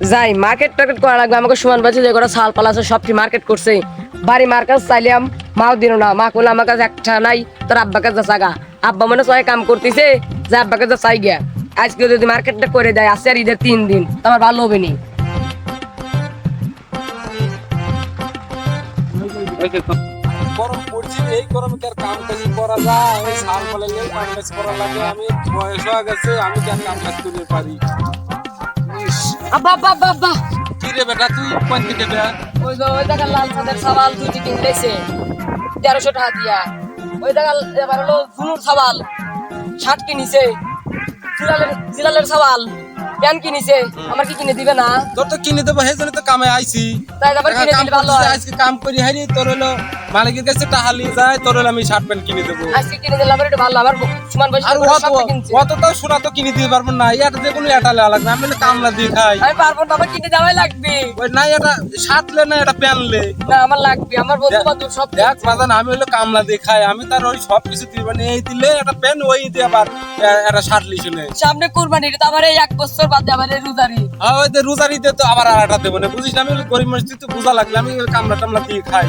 যাই মার্কেট টার্কেট করা লাগবে। আমাকে সমান বাজে যে কটা সাল পালা আছে সবটি মার্কেট করছে। বাড়ি মার কাছে চাইলাম, মাও দিল না। মা কইলো, আমার কাছে একটা নাই, তোর আব্বা কাছে চাগা আব্বা মনে সবাই কাম করতেছে, যে আব্বা কাছে চাই গিয়া। আজকে যদি মার্কেটটা করে দেয় আসছে আর ঈদের তিন দিন, তো আমার ভালো হবে নি। কি আমি বয়স কি কাজ করতে পারি? আব্বা আব্বা আব্বা কি রে বেটা তুই কোন দিকে বে ওই যে ওই দেখা লাল সাদের সাবাল দুটি কিনলেছে তেরোশো টাকা দিয়া। ওই দেখা এবার হলো ধুনুর সাবাল শার্ট কিনিছে। জিলালের জিলালের সাবাল প্যান্ট কিনিছে। আমার কি কিনে দিবে না? তোর তো কিনে দেবো জন্য তো কামে আইছি। তাই আবার কিনে দিলে ভালো আজকে কাম করি হারি তোর হলো মালিকের কাছে টাহালি যায় তোর আমি শার্ট প্যান্ট কিনে দেবো। আজকে কিনে ভালো সমান আর অত অত তো সোনা তো কিনে দিতে পারব না এটা যে কোনো এটা লাগবে আমি না কামলা দিয়ে খাই। আমি পারব না আমার কিনে দেওয়াই লাগবে। ওই না এটা শার্টলে না এটা প্যানলে না আমার লাগবে আমার বন্ধু বান্ধব সব দেখ আমি হলো কামলা দিয়ে খাই আমি তার ওই সব কিছু দিই মানে এই দিলে একটা প্যান ওই দিয়ে আবার এ- একটা শার্ট নেই সামনে কুরবানি তো আমার এই এক বছর বাদে আমার এই রোজারি। আর ওই যে রোজারি তো আবার একটা দেবো না বুঝিস না আমি গরিব মানুষ তুই তো বোঝা লাগলে আমি কামলা টামলা দিয়ে খাই।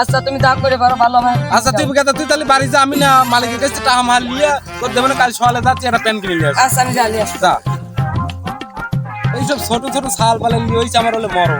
আচ্ছা তুমি যা করে পারো ভালো আমার আচ্ছা তুই কথা তুই তাহলে বাড়ি যা আমি না মালিকের কাছে টাকা মাল নিয়ে তোর দেবো না কাল সকালে যাচ্ছি একটা প্যান কিনে নিয়ে আচ্ছা আমি যা এইসব ছোট ছোট শাল পালে নিয়ে হয়েছে আমার হলে মরো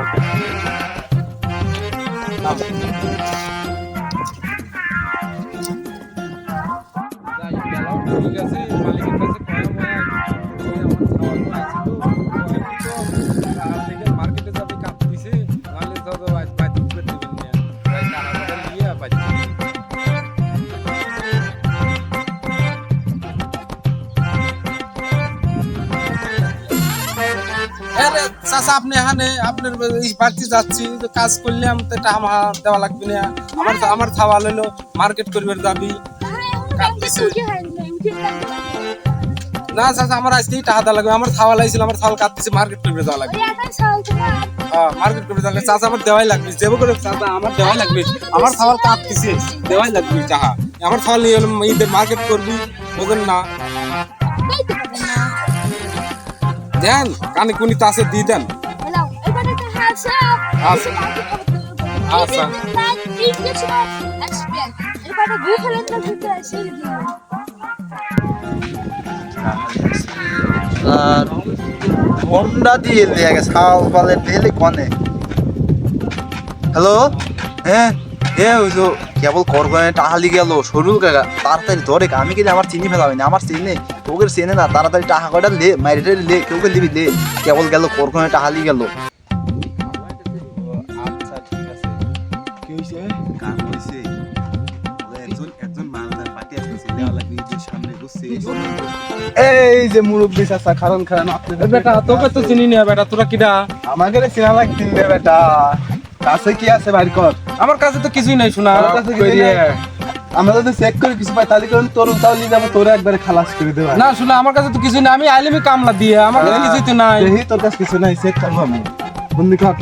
আরে চাচা, আপনি এখানে, আপনার বাড়িতে যাচ্ছি তো কাজ করলাম তো এটা আমার দেওয়া লাগবে না। আমার আমার খাওয়া হলো মার্কেট করবার যাবি না চাচা, আমার আজকেই টাকা দেওয়া লাগবে। আমার খাওয়া লাগছিল, আমার খাওয়া কাটতেছে মার্কেট করবে যাওয়া লাগবে। হ্যাঁ মার্কেট করবে যাওয়া চাচা, আমার দেওয়াই লাগবে। যেবো করে চাচা, আমার দেওয়াই লাগবে। আমার খাওয়ার কাটতেছে, দেওয়াই লাগবে চাহা আমার খাওয়া নিয়ে মার্কেট করবি বোঝেন না। দেন কানে কুনি তাসে দিয়ে দেন। আচ্ছা। আচ্ছা। আর হোন্ডা দিয়ে লেগে শাল পালে ঢেলে কনে। হ্যালো? হ্যাঁ? এ ওই তো কেবল করগনে টাহালি গেল সরুল কাকা তাড়াতাড়ি ধরে আমি গেলে আমার চিনি ফেলাবি না আমার চিনে তোকে চেনে না তাড়াতাড়ি টাকা কয়টা লে মাইরে লে কেউকে লিবি লে। কেবল গেল করগনে টাহালি গেল। আচ্ছা ঠিক আছে। কি হইছে? কাম হইছে। একজন একজন মালদার পার্টি আসছে দেওয়া লাগবে সামনে বসছে এই যে মুরব্বী চাচা খারণ খারান এ বেটা তোকে তো চিনি না বেটা তোরা কিডা? আমাকে চেনা লাগছিল রে বেটা। কাছে কি আছে বাইর কর। আমার কাছে তো কিছুই নাই শোনা আমার কাছে কিছুই নাই। আমরা যদি চেক করে কিছু পাই তাহলে কোন তোর তাও নিয়ে যাব তোরে একবারে খালাস করে দেবো। না শোনা আমার কাছে তো কিছুই নাই। আমি আইলেমি কামলা দিয়ে আমার কাছে কিছুই তো নাই। দেখি তোর কাছে কিছু নাই চেক করব আমি। বন্দি কর।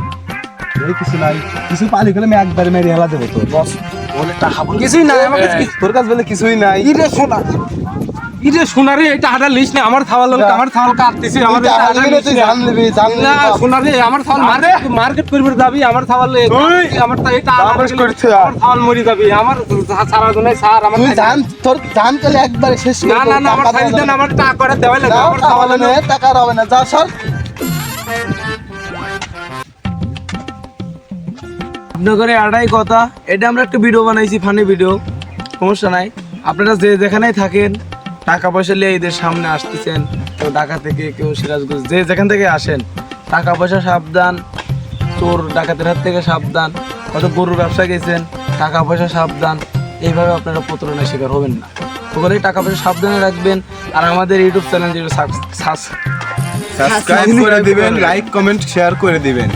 এই কিছু নাই। কিছু পালি গেলে আমি একবারে মেরে হেলা দেবো তোর। বস বলে টাকা বলে কিছুই নাই আমার কাছে কিছু- তোর কাছে বলে কিছুই নাই। ইরে শোনা এটা হাটা লিস না। আমার থাওয়াল লোক আমার থাওয়াল কাটতেছি আমার না, থাওয়াল মার্কেট মার্কেট করবে যাবি আমার থাওয়াল আমার এটা বাবাস আমার থাওয়াল মরি যাবি আমার সারা জন্য স্যার আমার জান তোর জান চলে একবারে শেষ না না না আমার সাইজ দেন আমার টাকা করে দেওয়াই লাগে আমার থাওয়াল না টাকা হবে না যা সর। আপনাদের আড়াই কথা এটা আমরা একটা ভিডিও বানাইছি ফানি ভিডিও সমস্যা নাই। আপনারা যে যেখানেই থাকেন টাকা পয়সা নিয়ে এদের সামনে আসতেছেন কেউ ঢাকা থেকে কেউ সিরাজগঞ্জ যে যেখান থেকে আসেন টাকা পয়সা সাবধান চোর ডাকাতের হাত থেকে সাবধান হয়তো গরুর ব্যবসা গেছেন টাকা পয়সা সাবধান এইভাবে আপনারা প্রতারণার শিকার হবেন না। ওখানে টাকা পয়সা সাবধানে রাখবেন আর আমাদের ইউটিউব চ্যানেল সাবস্ক্রাইব করে দিবেন লাইক কমেন্ট শেয়ার করে দিবেন।